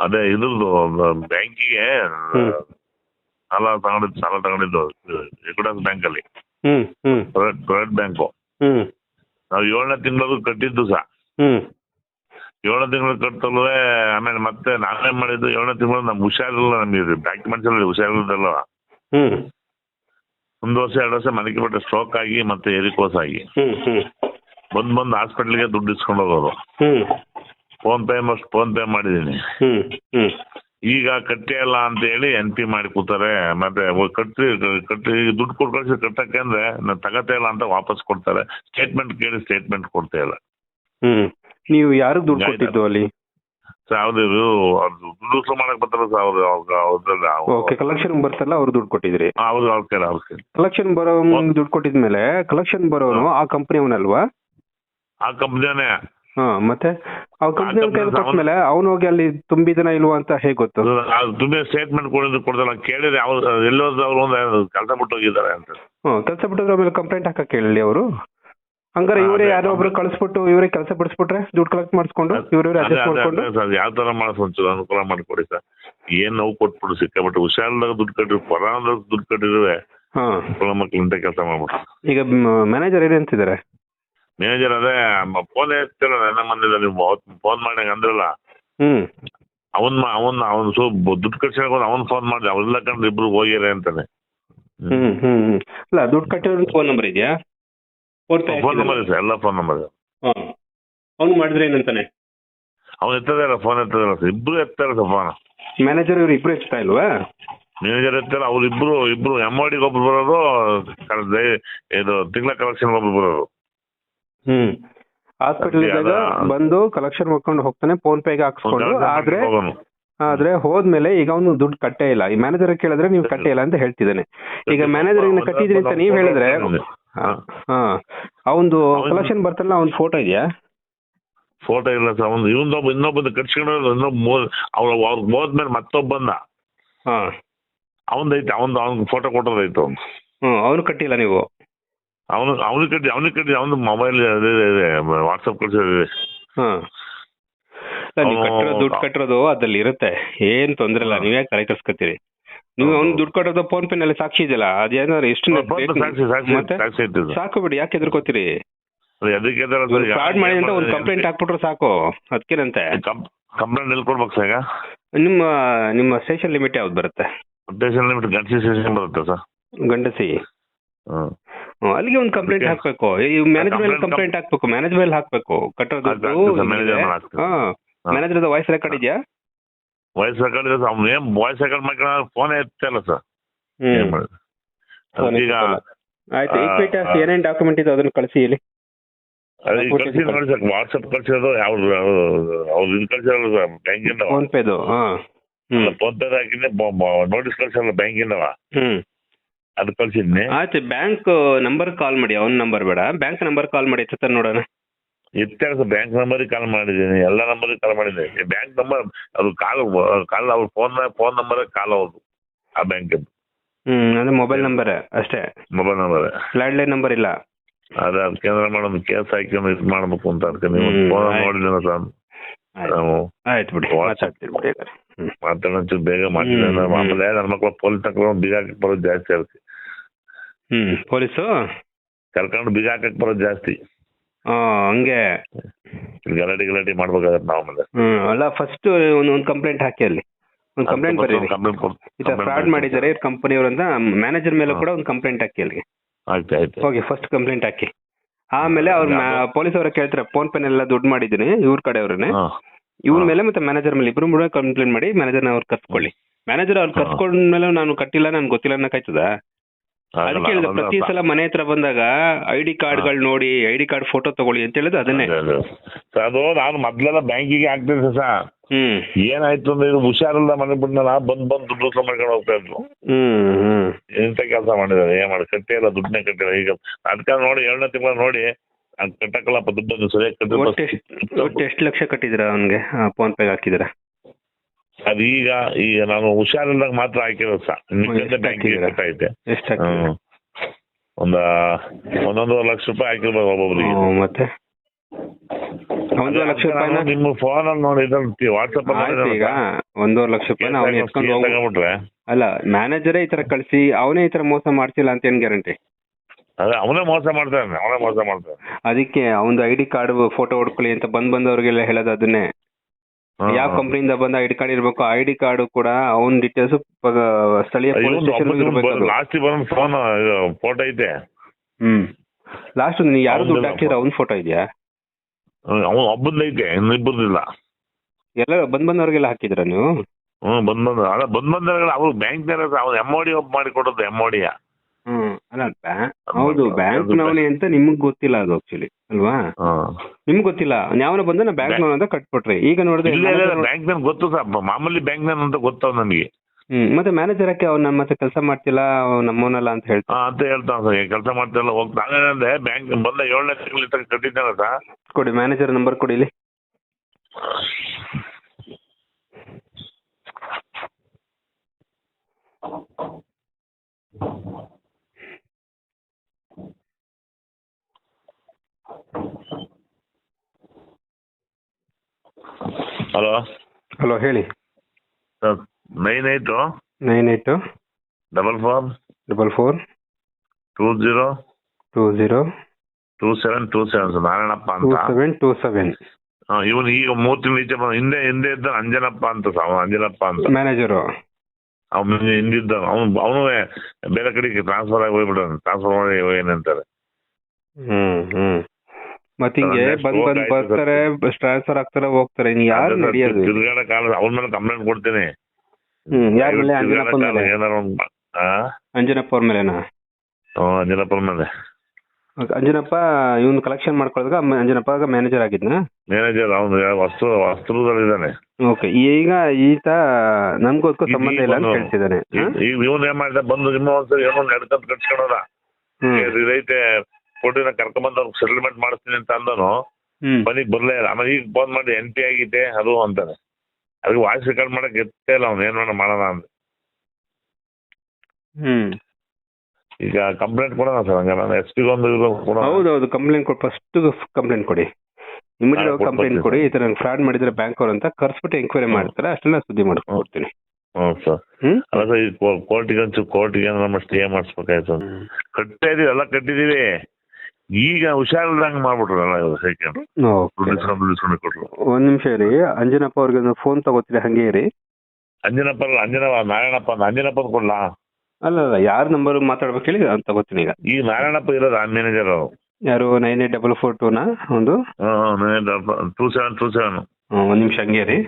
ಅದೇ ಇದ್ರದ್ದು ಬ್ಯಾಂಕಿಗೆ. ಸಾಲ ತಗೊಂಡಿದ್ದು ಸಾಲ ತಗೊಂಡಿದ್ದು ಎಕಡಾಸ್ ಬ್ಯಾಂಕ್ ಅಲ್ಲಿ. ಪ್ರೈವೇಟ್ ಬ್ಯಾಂಕು ನಾವು ಏಳನೇ ತಿಂಗಳು ಕಟ್ಟಿದ್ದು ಸಹ ಏಳನೇ ತಿಂಗಳು ಕಟ್ಟಲ್ವೇ ಆಮೇಲೆ ಮತ್ತೆ ನಾನೇ ಮಾಡಿದ್ದು ಏಳನೇ ತಿಂಗಳು ನಮ್ಗೆ ಹುಷಾರಿಲ್ಲ ನಮಗೆ ಡಾಕ್ಯುಮೆಂಟ್ಸ್ ಅಲ್ಲಿ ಹುಷಾರಿಲ್ಲದಲ್ಲ ಹ್ಮ್. ಒಂದು ವರ್ಷ ಎರಡು ವರ್ಷ ಮನೆಗೆ ಬಿಟ್ಟು ಸ್ಟ್ರೋಕ್ ಆಗಿ ಮತ್ತೆ ಏರಿಕೋಸ್ ಆಗಿ. ಬಂದ್ ಬಂದ್ ಹಾಸ್ಪಿಟ್ಲಿಗೆ ದುಡ್ಡು ಇಸ್ಕೊಂಡು ಹೋಗೋದು. ಹ್ಮ್. Phone pay must phone pay ಮಾಡಿದೀನಿ ಹ್ಮ್ ಹ್ಮ್. ಈಗ ಕಟ್ಟೇ ಇಲ್ಲ ಅಂತ ಹೇಳಿ ಎನ್ ಪಿ ಮಾಡಿ ಕೂತಾರೆ. ಮತ್ತೆ ಕಟ್ಟಿ ಕಟ್ಟಿ ದುಡ್ಡು ಕೊಟ್ಟು ಕಳ್ಸಿ ಕಟ್ಟಕ್ಕೆ ಅಂದ್ರೆ ನಾನು ತಗತ್ತೆ ಇಲ್ಲ ಅಂತ ವಾಪಸ್ ಕೊಡ್ತಾರೆ. ಸ್ಟೇಟ್ಮೆಂಟ್ ಕೇಳಿ ಸ್ಟೇಟ್ಮೆಂಟ್ ಕೊಡ್ತಾ ಇಲ್ಲ. ಹ್ಮ್. ನೀವು ಯಾರು ದುಡ್ಡು ಕೊಟ್ಟಿದ್ದು ಅಲ್ಲಿ? ಸೊ ಯಾವ್ದು ಇದು ದುಡ್ಡು ಮಾಡಕ್ ಬರ್ತಾರ ಓಕೆ ಕಲೆಕ್ಷನ್ ಬರ್ತಲ್ಲ ಅವ್ರು ದುಡ್ಡು ಕೊಟ್ಟಿದ್ರಿ. ಹೌದು ಅವ್ರ ಕೈಲಿ ಅವ್ರ ಕೈಲಿ ಕಲೆಕ್ಷನ್ ಬರೋ ದುಡ್ಡು ಕೊಟ್ಟಿದ್ಮೇಲೆ ಕಲೆಕ್ಷನ್ ಬರೋನು ಆ ಕಂಪನಿ ಅವನಲ್ವಾ? ಆ ಕಂಪ್ನಿನೇ ಹಾ ಮತ್ತೆ ಅವ್ರ ಕಂಪನಿ company ಕೈಲಿ ಅವ್ನು- ಹೋಗಿ ಅಲ್ಲಿ ತುಂಬಿದನ ಇಲ್ವಾ ಅಂತ ಹೇಗೆ ಗೊತ್ತು? ದುಡ್ಡು ಸ್ಟೇಟ್ಮೆಂಟ್ ಕೊಡೋದು ಕೊಡ್ತಾರೆ ಕೇಳಿದ್ರೆ ಅವ್ರು ಎಲ್ಲೋದ್ರು ಅವ್ರು ಒಂದು ಕೆಲಸ ಬಿಟ್ಟು ಹೋಗಿದ್ದಾರೆ ಅಂತ. ಹ್ಮ್ ಕೆಲಸ ಬಿಟ್ಟಿದ್ರೆ ಆಮೇಲೆ ಕಂಪ್ಲೇಂಟ್ ಹಾಕಕ್ ಕೇಳಿ ಅವರು? ಹಂಗಾರೆ ಇವರೇ ಯಾರೋ ಒಬ್ರು. ಕಳಿಸ್ಬಿಟ್ಟು ಇವರೇ ಕೆಲಸ ಬಿಡಿಸ್ಬಿಟ್ರೆ ದುಡ್ಡು ಕಲೆಕ್ಟ್ ಮಾಡಿಸ್ಕೊಂಡು ಇವ್ರಿವ್ರೆ ಅಡ್ಜಸ್ಟ್ ಮಾಡ್ಕೊಂಡು? ಸರ್ ಯಾವ ತರ ಮಾಡಿಸ್ ಒಂಚೂರು ಅನುಕೂಲ ಮಾಡ್ಕೊಡಿ ಸರ್. ಏನ್ ನೋವು ಕೊಟ್ಬಿಟ್ಟು ಸಿಕ್ಕಾಬಿಟ್ಟು ಹುಷಾರ್ದಾಗ ದುಡ್ಡು ಕಟ್ಟಿರು ಕೊರೋನಾದಾಗ ದುಡ್ಡು ಕಟ್ಟಿರುವೆ ಹಾ. ಮಕ್ಕಳಿಂದ ಕೆಲಸ ಮಾಡ್ಬಿಟ್ಟು ಈಗ ಮ್ಯಾನೇಜರ್ ಏನಂತಿದ್ದಾರೆ ಮ್ಯಾನೇಜರ್ ಅದೇ ಫೋನ್ ಎತ್ತಿಲ್ಲ ನನ್ನ ಮನೇಲಿ ನೀವು ಫೋನ್ ಮಾಡಿ ಅಂದ್ರಲ್ಲ? ಹ್ಮ್. ಅವನ್ ಅವನ್ ಅವನ್ ಸ್ವಲ್ಪ ದುಡ್ಡು ಕಟ್ಸ್ಕೊಂಡ್ ಅವನ್ ಫೋನ್ ಮಾಡ್ದೆ ಅವ್ರೆಲ್ಲ ಕಂಡ್ರೆ ಇಬ್ರು ಹೋಗ್ಯಾರೆ ಅಂತಾನೆ. ಹ್ಮ್. ಹ್ಮ್ ಅಲ್ಲ ದುಡ್ಡು ಕಟ್ಟಿರೋ ಫೋನ್ ನಂಬರ್ ಇದೆಯಾ? ಫೋನ್ ನಂಬರ್ ಸರ್ ಎಲ್ಲ ಫೋನ್ ನಂಬರ್ ಅವ್ನು ಮಾಡಿದ್ರೆ ಏನಂತಾನೆ? ಅವ್ನು ಎತ್ತದೇ ಇಲ್ಲ ಫೋನ್ ಎತ್ತದೇ ಇಲ್ಲ. ಸರ್ ಇಬ್ರು ಎತ್ತಾರೆ ಸರ್ ಫೋನ್ ಮ್ಯಾನೇಜರ್ ಇವ್ರು ಇಬ್ರು ಎತ್ತಾ ಇಲ್ವಾ? ಮ್ಯಾನೇಜರ್ ಎತ್ತಾರೆ ಅವ್ರು ಇಬ್ರು ಇಬ್ರು ಎಂ ಡಿಗೆ ಒಬ್ರು ಬರೋದು ಇದು ತಿಂಗಳ ಕಲೆಕ್ಷನ್ ಒಬ್ರು ಬರೋದು. ಹ್ಮ್. ಹಾಸ್ಪಿಟಲ್ ಇದ್ದಾಗ ಬಂದು ಕಲೆಕ್ಷನ್ ಮಾಡ್ಕೊಂಡು ಹೋಗ್ತಾನೆ ಫೋನ್ ಪೇಗೆ ಹಾಕ್ಸ್ಕೊಂಡು. ಆದ್ರೆ ಆದ್ರೆ ಹೋದ್ಮೇಲೆ ಈಗ ಅವನು ದುಡ್ಡು ಕಟ್ಟೇ ಇಲ್ಲ. ಈ ಮ್ಯಾನೇಜರ್ ಕೇಳಿದ್ರೆ ನೀವು ಕಟ್ಟೇ ಇಲ್ಲ ಅಂತ ಹೇಳ್ತಿದ್ದಾನೆ. ಈಗ ಮ್ಯಾನೇಜರ್ ಇಂದ ಕಟ್ಟಿದ್ರಿ ಅಂತ ನೀವ್ ಹೇಳಿದ್ರೆ ಹಾ. ಹಾ. ಅವಂದು ಕಲೆಕ್ಷನ್ ಬರ್ತಲ್ಲ ಅವ್ನ್ ಫೋಟೋ ಇದೆಯಾ? ಫೋಟೋ ಇಲ್ಲ ಸರ್ ಅವನು ಇವನೊಬ್ಬ ಇನ್ನೊಬ್ಬನ ಕಟ್ಸ್ಕೊಂಡು ಇನ್ನೊಬ್ಬ ಅವ್ರ ಅವ್ರು ಹೋದ್ಮೇಲೆ ಮತ್ತೊಬ್ಬ ಬಂದ ಹಾ. ಅವನದೈತೆ ಅವನ್ ಅವ್ನಿಗೆ ಫೋಟೋ ಕೊಟ್ಟೋದೈತೆ ಅವ್ನು. ಹ್ಮ್ ಅವ್ನು ಕಟ್ಟಿಲ್ಲ ನೀವು? ಅವನು ಅವನು ಕಟ್ಟಿ ಅವನಿಗೆ ಕಟ್ಟಿ ಅವನು ಮೊಬೈಲ್ ವಾಟ್ಸಪ್ ಹಾ. ನೀವು ಅವ್ನು- ಕಟ್ಟಿರೋ ದುಡ್ಡು ಕಟ್ಟಿರೋದು ಅದ್ರಲ್ಲಿ ಇರುತ್ತೆ. ಏನ್ ತೊಂದ್ರೆ ಇಲ್ಲ ನೀವ್ ಯಾಕೆ ತಲೆ ಕೆಡ್ಸ್ಕೊತೀರಿ ನೀವು ಅವ್ನು ದುಡ್ಡು ಕಟ್ಟೋದು ಫೋನ್ ಪೇ ನಲ್ಲಿ ಸಾಕ್ಷಿ ಇದೆಯಲ್ಲ ಅದೇನಾದ್ರು ಎಷ್ಟು ಸಾಕು ಬಿಡಿ ಯಾಕೆ ಎದುರ್ಕೋತೀರಿ ಫ್ರಾಡ್ ಮಾಡಿ ಅಂತ ಒಂದು ಕಂಪ್ಲೇಂಟ್ ಹಾಕ್ಬಿಟ್ರೆ ಸಾಕು ಅದಕ್ಕೇನಂತೆ ಕಂಪ್ಲೇಂಟ್ ಎಲ್ಲಿ ಕೊಡ್ಬೇಕು ಸರ್ ಈಗ? ನಿಮ್ಮ ನಿಮ್ಮ ಸ್ಟೇಷನ್ ಲಿಮಿಟ್ ಯಾವ್ದು ಬರುತ್ತೆ? ಸ್ಟೇಷನ್ ಲಿಮಿಟ್ ಗಂಟೆ ಸ್ಟೇಷನ್ ಬರುತ್ತೆ ಸರ್ ಗಂಡಸಿ? ಅಲ್ಲಿಗೆ ಒಂದು ಕಂಪ್ಲೇಂಟ್ ಹಾಕ್ಬೇಕು. ಈ ಮ್ಯಾನೇಜ್ ಮೇಲೆ ಕಂಪ್ಲೇಂಟ್ ಹಾಕ್ಬೇಕು ಮ್ಯಾನೇಜ್ ಮೇಲೆ ಹಾಕ್ಬೇಕು. ಕಟ್ಟೋದು. ಮ್ಯಾನೇಜರ್ ವಾಯ್ಸ್ ರೆಕಾರ್ಡ್ ಇದೆಯಾ? ವಾಯ್ಸ್ ರೆಕಾರ್ಡ್ ಇದೆ ಸರ್ ಏನ್ ವಾಯ್ಸ್ ರೆಕಾರ್ಡ್ ಮಾಡ್ಕೊಂಡು ಫೋನ್ ಎತ್ತಲ್ಲ ಸರ್ ಏನ್ ಮಾಡೋದು? ಎತ್ತಲ್ಲ. ಆಯ್ತು ಈಕ್ವಿಟಿ. ಏನೇನ್ ಡಾಕ್ಯುಮೆಂಟ್ ಇದೆ ಅದನ್ನ ಕಳಿಸಿ ಇಲ್ಲಿ. ಅದು ಈಗ ಕಳ್ಸಿ ನೋಡಿ ಸರ್ ವಾಟ್ಸಪ್ ಕಳ್ಸಿರೋದು ಯಾವ ಅವ್ರು ಇದು ಕಳ್ಸಿರೋದು ಬ್ಯಾಂಕಿಂದ ಫೋನ್ ಪೇದು ಫೋನ್ ಪೇ ಹಾಕಿದ್ದೆ ನೋಟಿಸ್ ಕಳ್ಸಲ್ಲ ಬ್ಯಾಂಕಿಂದವ ಹ್ಮ್. ಅದು ಕಳ್ಸಿದ್ನಿ. ಆಯ್ತು ಬ್ಯಾಂಕ್ ನಂಬರ್ ಕಾಲ್ ಮಾಡಿ ಅವ್ನ ನಂಬರ್ ಬೇಡ. ಬ್ಯಾಂಕ್ ನಂಬರ್ ಕಾಲ್ ಮಾಡಿ ಎತ್ತ ನೋಡೋಣ. ಇತ್ತ ಬ್ಯಾಂಕ್ ನಂಬರ್ ಕಾಲ್ ಮಾಡಿದ್ದೀನಿ. ಎಲ್ಲ ನಂಬರ್ ಕಾಲ್ ಮಾಡಿದ್ದೀನಿ. ಬ್ಯಾಂಕ್ ನಂಬರ್ ಅದು ಕಾಲ್ ಕಾಲ್ ಅವ್ರ ಫೋನ್ ಫೋನ್ ನಂಬರ್ ಕಾಲ್ ಅವ್ರದ್ದು ಆ ಬ್ಯಾಂಕ್ ಹ್ಮ್ ಅಂದ್ರೆ ಮೊಬೈಲ್ ನಂಬರ್ ಅಷ್ಟೇ. Mobile number landline number ಇಲ್ಲ. ಅದೇ ಕೇಂದ್ರ ಮಾಡೋದ ಕೇಸ್ ಹಾಕಿ ಇದು ಮಾಡ್ಬೇಕು ಅಂತ ಅದಕ್ಕೆ ನೀವು ಫೋನ್. ನೋಡಿಲ್ಲ ಸರ್? ಆಯ್ತು. ನಾವು ಆಯ್ತು ಬಿಡಿ. ಮಾತಾಡ್ತೀನಿ ಬಿಡಿ ಬೇಗ ಮಾಡ್ತೀನಿ. ಆಮೇಲೆ ನನ್ನ ಮಕ್ಕಳು ಪೊಲೀಸ್ ತಗೊಂಡು ಬೀಗ ಹಾಕಕ್ ಬರೋದು ಜಾಸ್ತಿ ಅದಕ್ಕೆ ಹ್ಮ್. ಪೊಲೀಸು? ಕರ್ಕೊಂಡು ಬೀಗ ಹಾಕಕ್ ಬರೋದು ಜಾಸ್ತಿ. ಆ ಹಂಗೆ. ಗಲಾಟೆ ಗಲಾಟೆ ಮಾಡ್ಬೇಕಾದ್ರೆ ನಾವು ಆಮೇಲೆ ಹ್ಮ್ ಅಲ್ಲ ಫಸ್ಟ್ ಒಂದ್ ಒಂದ್ ಕಂಪ್ಲೇಂಟ್ ಹಾಕಿ ಅಲ್ಲಿ. ಒಂದ್ ಕಂಪ್ಲೇಂಟ್ ಬರೀರಿ. ಕಂಪ್ಲೇಂಟ್ ಈ ತರ ಫ್ರಾಡ್ ಮಾಡಿದ್ದಾರೆ ಕಂಪನಿಯವರು ಅಂತ ಮ್ಯಾನೇಜರ್ ಮೇಲೆ ಕೂಡ ಒಂದು ಕಂಪ್ಲೇಂಟ್ ಹಾಕಿ ಅಲ್ಲಿ ಆಯ್ತು ಆಯ್ತು ಹೋಗಿ ಫಸ್ಟ್ ಕಂಪ್ಲೇಂಟ್ ಹಾಕಿ. ಆಮೇಲೆ ಅವ್ರ ಪೊಲೀಸ್ ಅವ್ರ ಕೇಳ್ತಾರೆ ಫೋನ್ ಪೇ ಎಲ್ಲ ದುಡ್ಡು ಮಾಡಿದ್ದೀನಿ ಇವ್ರ ಕಡೆಯವ್ರನ್ನೇ. ಇವ್ರ ಮೇಲೆ ಮತ್ತೆ ಮ್ಯಾನೇಜರ್ ಮೇಲೆ ಇಬ್ರು ಕೂಡ ಕಂಪ್ಲೇಂಟ್ ಮಾಡಿ ಮ್ಯಾನೇಜರ್ನ ಅವ್ರು ಕರ್ಸ್ಕೊಳ್ಳಿ. ಮ್ಯಾನೇಜರ್ ಅವ್ರು. ಕರ್ಸ್ಕೊಂಡ್ಮೇಲೆ ನಾನು ಕಟ್ಟಿಲ್ಲ ನನ್ಗೆ ಗೊತ್ತಿಲ್ಲ ಅನ್ನಕ್ಕಾಯ್ತದ ಆಗಲ್ಲ, ಅದಕ್ಕೆ ಹೇಳಿದೆ ಪ್ರತಿ. ಸಲ ಮನೆ ಹತ್ರ ಬಂದಾಗ ಐ ಡಿ ಕಾರ್ಡ್ಗಳು ನೋಡಿ ಐ ಡಿ ಕಾರ್ಡ್ ಫೋಟೋ ತಗೊಳ್ಳಿ ಅಂತ ಹೇಳಿದ್ರೆ ಅದನ್ನೇ. ಅದೇ, ಅದೇ. ಸರ್, ಅದು ನಾನು ಮೊದ್ಲೆಲ್ಲ ಬ್ಯಾಂಕಿಗೆ ಹಾಕ್ತಿದ್ದೆ ಸರ್. ಹ್ಮ್. ಏನಾಯ್ತು ಅಂದ್ರೆ ಇದು ಹುಷಾರಿಲ್ಲ ಮನೆ ಬಿಡ್ನಲ್ಲ ಬಂದ್ ಬಂದ್ ದುಡ್ಡು ಮಾಡ್ಕೊಂಡು ಹೋಗ್ತಾ ಇದ್ರು ಎಂತ ಕೆಲಸ ಮಾಡಿದ್ದಾರೆ ಏನ್ ಮಾಡಿ ಕಟ್ಟೇ ಇಲ್ಲ ದುಡ್ಡನ್ನೇ ಕಟ್ಟಿಲ್ಲ. ಈಗ ಅದಕ್ಕೆ ನೋಡಿ ಏಳನೇ ತಿಂಗಳ ನೋಡಿ ಅದ್ ಕಟ್ಟಕ್ಕಲ್ಲಪ್ಪ ದುಡ್ಡನ್ನು ಸರಿಯಾಗಿ ಕಟ್ಟಿದ್ರು ಎಷ್ಟು ಲಕ್ಷ ಕಟ್ಟಿದ್ರ ಅವನ್ಗೆ ಫೋನ್ ಪೇಗೆ ಹಾಕಿದಿರ ಅದು ಈಗ ಈಗ ನಾನು ಹುಷಾರಿಲ್ದಾಗ ಮಾತ್ರ ಹಾಕಿರೋದು ಸರ್. ಒಂದ ಒಂದೊಂದೂವರೆ ಲಕ್ಷ ರೂಪಾಯಿ ಹಾಕಿರ್ಬೋದು ಒಬ್ಬೊಬ್ರಿಗೆ. ಮತ್ತೆ? ಒಂದೂವರೆ ಲಕ್ಷ ರೂಪಾಯಿನ ನಿಮ್ಮ ಫೋನ್ ಅಲ್ಲಿ ನೋಡಿ ವಾಟ್ಸಪ್ ಆಯ್ತು ಈಗ. ಒಂದೂವರೆ ಲಕ್ಷ ರೂಪಾಯಿನ ಅವ್ನು ಎತ್ಕೊಂಡು ಅಲ್ಲ ಮ್ಯಾನೇಜರೇ ಈ ತರ ಕಳ್ಸಿ ಅವನೇ ಈ ತರ ಮೋಸ ಮಾಡ್ತಿಲ್ಲ ಅಂತ ಏನ್ ಗ್ಯಾರಂಟಿ ಅದೇ ಅವನೇ ಮೋಸ ಮಾಡ್ತಾನೆ ಅವನೇ ಮೋಸ ಮಾಡ್ತಾನೆ. ಅದಕ್ಕೆ ಅವನದು ಐ ಡಿ ಕಾರ್ಡ್ ಫೋಟೋ ಹೊಡ್ಕೊಳ್ಳಿ ಅಂತ ಬಂದ್ ಬಂದವ್ರಿಗೆಲ್ಲ ಹೇಳೋದು ಅದನ್ನೇ. ಯಾವ ಕಂಪನಿಯಿಂದ ಬಂದ ಐ ಡಿ ಕಾರ್ಡ್ ಇರ್ಬೇಕು ಐ ಡಿ ಕಾರ್ಡ್ ಕೂಡ ಅವನ್ ಡಿಟೇಲ್ಸ್ ಸ್ಥಳೀಯ police station last phone photo ಇದೆ ಹ್ಮ್. ಲಾಸ್ಟ್ ನೀವು ಯಾರು ದುಡ್ಡು ಹಾಕಿದ್ರೆ ಅವ್ನ ಫೋಟೋ ಇದೆಯಾ? ಅವನು ಇದೆ ಐತೆ ಇನ್ನಿಬ್ಬರದಿಲ್ಲ ಎಲ್ಲ ಬಂದ್ ಬಂದವ್ರಿಗೆಲ್ಲ ಹಾಕಿದ್ರ ನೀವು? ಹ್ಮ್ ಬಂದ್ ಬಂದ ಅಲ್ಲ ಬಂದ್ ಬಂದ ಅವ್ರು ಬ್ಯಾಂಕ್ನಾರ ಅವ್ರು ಎಂ ಓ ಡಿ ಒಬ್ಬ ಮಾಡಿ ಕೊಡೋದು ಎಂ ಓ ಹ್ಮ್ ಅಲ್ಲ ಬ್ಯಾ- ಹೌದು ಬ್ಯಾಂಕ್ ನವನೆ ಅಂತ ನಿಮಗ್ ಗೊತ್ತಿಲ್ಲ ಅದು ಆಕ್ಚುಲಿ ಅಲ್ವಾ? ನಿಮ್ಗ್ ಗೊತ್ತಿಲ್ಲ ಯಾವನ ಬಂದ ನಾ ಬ್ಯಾಂಕ್ ನವನ ಅಂತ ಕಟ್ಬಿಟ್ರಿ ಈಗ ನೋಡಿದ್ರೆ ಇಲ್ಲ ಬ್ಯಾಂಕ್ ನನ್ ಗೊತ್ತು ಸರ್ ಮಾಮೂಲಿ ಬ್ಯಾಂಕ್ ನನ್ ಅಂತ ಗೊತ್ತಾವ್ ನನಗೆ ಹ್ಮ್ ಮತ್ತೆ ಮ್ಯಾನೇಜರ್ ಯಾಕೆ ಅವ್ನ ನಮ್ಮ ಮತ್ತೆ ಕೆಲಸ ಮಾಡ್ತಿಲ್ಲ ನಮ್ಮೋನಲ್ಲ ನಮ್ಮವನಲ್ಲ ಅಂತ ಹೇಳ್ತಾ ಅಂತ ಹೇಳ್ತಾ ಸರ್ ಕೆಲಸ ಮಾಡ್ತಿಲ್ಲ ಹೋಗ್ತಾ ಅಂದ್ರೆ ಬ್ಯಾಂಕ್ ಬಂದ ಏಳನೇ ತಿಂಗಳು ತನಕ ಕಟ್ಟಿದ್ದಾನೆ ಸರ್. ಕೊಡಿ ಮ್ಯಾನೇಜರ್ ನಂಬರ್ ಕೊಡಿ ಇಲ್ಲಿ. ಹಲೋ? ಹಲೋ ಹೇಳಿ. Nine eight nine eight double four? Double four? Two zero? Two zero? Two seven two seven sir Narayanappa two ಅಂತ ಸೆವೆನ್ ಟೂ ಸೆವೆನ್. ಇವನು ಈಗ ಮೂರು ತಿಂಗಳು ಈಚೆ ಬಂದ ಹಿಂದೆ ಹಿಂದೆ ಇದ್ದ ಅಂಜನಪ್ಪ ಅಂತ ಸರ್ ಅವ್ನು ಅಂಜನಪ್ಪ ಅಂತ. ಮ್ಯಾನೇಜರು. ಅವನು ಹಿಂದಿದ್ದ ಅವನು ಅವನು ಬೇರೆ ಕಡೆಗೆ ಟ್ರಾನ್ಸ್ಫರ್ ಆಗಿ ಹೋಗ್ಬಿಟ್ಟಾನೆ ಟ್ರಾನ್ಸ್ಫರ್ ಮಾಡಿ ಏನಂತಾರೆ ಹ್ಮ್ ಹ್ಮ್. ಮತ್ ಹಿಂಗೆ ಬಂದ್ ಬಂದ್ ಬರ್ತಾರೆ ಟ್ರಾನ್ಸ್ಫರ್ ಆಗ್ತಾರೆ ಹೋಗ್ತಾರೆ. ಇನ್ ಯಾರು ನಡೆಯೋದು? ತಿರ್ಗಾಡ ಕಾಲ ಅವ್ನ ಮೇಲೆ ಕಂಪ್ಲೇಂಟ್ ಕೊಡ್ತೀನಿ. ಹ್ಮ್ ಯಾರ ಮೇಲೆ? ತಿರ್ಗಾಡ ಮೇಲೆ. ಏನಾರ ಒಂದು ಆ? ಅಂಜನಪ್ಪ ಅವ್ರ ಮೇಲೆನಾ? ಹ್ಮ್, ಅಂಜನಪ್ಪನ ಮೇಲೆ. ಅಂಜನಪ್ಪ ಇವನ್ ಕಲೆಕ್ಷನ್ ಮಾಡ್ಕೊಳ್ಳೋದಾಗ ಅಂಜನಪ್ಪ ಮ್ಯಾನೇಜರ್ ಆಗಿದ್ನಾ? ಮ್ಯಾನೇಜರ್ ಅವನು ವಸ್ತು ವಸ್ತ್ರದಲ್ಲಿದ್ದಾನೆ ಓಕೆ ಈಗ ಈತ ನಮ್ಗೂ ಸಂಬಂಧ ಇಲ್ಲ ಅಂತ ಹೇಳ್ತಿದ್ದಾನೆ? ಈಗ ಇವನ್ ಏನ್ ಮಾಡಿದ ಬಂದು ನಿಮ್ಮ ಒಂದ್ಸರಿ ಏನೋ ನಡ್ಕೊಂಡ್ ಕಟ್ಸ್ಕೊಂಡೋದ ಹ್ಮ್. ಇದೈತೆ ಕೊಟ್ಟಿನ ಕರ್ಕೊಂಡ್ ಅವ್ರಿಗೆ ಸೆಟಲ್ಮೆಂಟ್ ಮಾಡಿಸ್ತೀನಿ ಅಂತ ಅಂದನು. ಮನೆಗ್ ಬರ್ಲೇ ಇಲ್ಲ. ಆಮೇಲೆ ಈಗ ಫೋನ್ ಮಾಡಿ ಎನ್ ಪಿ ಆಗೈತೆ ಅದು ಅಂತಾನೆ. ಅದಕ್ಕೆ ವಾಯ್ಸ್ ರೆಕಾರ್ಡ್ ಮಾಡಕ್ ಎತ್ತೇ ಇಲ್ಲ ಅವ್ನು ಏನ್ ಮಾಡೋಣ ಮಾಡೋಣ ಹ್ಮ್. ಈಗ ಕಂಪ್ಲೇಂಟ್ ಕೊಡೋಣ ಸರ್ ಹಂಗ ನಾನು ಎಸ್ ಪಿ ಒಂದು ಹೌದೌದು ಕಂಪ್ಲೇಂಟ್ ಕೊಡಿ ಫಸ್ಟ್ ಕಂಪ್ಲೇಂಟ್ ಕೊಡಿ. ಇಮಿಡಿಯೇಟ್ ಕಂಪ್ಲೇಂಟ್ ಕೊಡಿ. ಈ ತರ ಫ್ರಾಡ್ ಮಾಡಿದ್ರೆ ಬ್ಯಾಂಕ್ ಅವ್ರು ಅಂತ ಕರ್ಸ್ಬಿಟ್ಟು ಎಂಕ್ವೈರಿ ಮಾಡ್ತಾರೆ. ಅಷ್ಟೆಲ್ಲ ಸುದ್ದಿ ಮಾಡ್ಕೊಡ್ತೀನಿ ಹ್ಮ್. ಸರ್. ಹ್ಮ್? ಅಲ್ಲ ಸರ್ ಈ ಕೋರ್ಟಿಗೆ ಒಂಚೂರು ಕೋರ್ಟಿಗೆ ನಮ್ಮ ಸ್ಟೇ ಮಾಡಿಸ್ಬೇಕಾಯ್ತು ಕಟ್ತಾ ಇದೀವಿ ಎಲ್ಲ ಕಟ್ಟಿದೀವಿ. ಈಗ ಹುಷಾರಿಲ್ದಂಗ್ ಮಾಡ್ಬಿಟ್ರಲ್ಲ ಕೊಟ್ರು. ಒಂದ್ ನಿಮಿಷ ರೀ ಅಂಜನಪ್ಪ ಅವ್ರಿಗೆ ಒಂದು ಫೋನ್ ತಗೋತೀರಿ? ಹಂಗೆ ಇರಿ. ಅಂಜನಪ್ಪ ಅಲ್ಲ, ಅಂಜನಪ್ಪ ನಾರಾಯಣಪ್ಪ ಅಂಜನಪ್ಪ ಕೊಡ್ಲಾ? ಅಲ್ಲ ಅಲ್ಲ ಯಾರ ನಂಬರ್ ಮಾತಾಡ್ಬೇಕು ಹೇಳಿ ಅಂತ ತಗೋತೀನಿ ಈಗ. ಈ ನಾರಾಯಣಪ್ಪ ಇರೋದು ಆ ಮ್ಯಾನೇಜರ್ ಯಾರು? ನೈನ್ ಏಟ್ ಡಬಲ್ ಫೋರ್ ಟೂನಾ ಒಂದು? ಟೂ ಸೆವೆನ್ ಟೂ ಸೆವೆನ್ ಹ್ಮ್, ಒಂದ್ ನಿಮಿಷ ಹಂಗೆ ಇರಿ.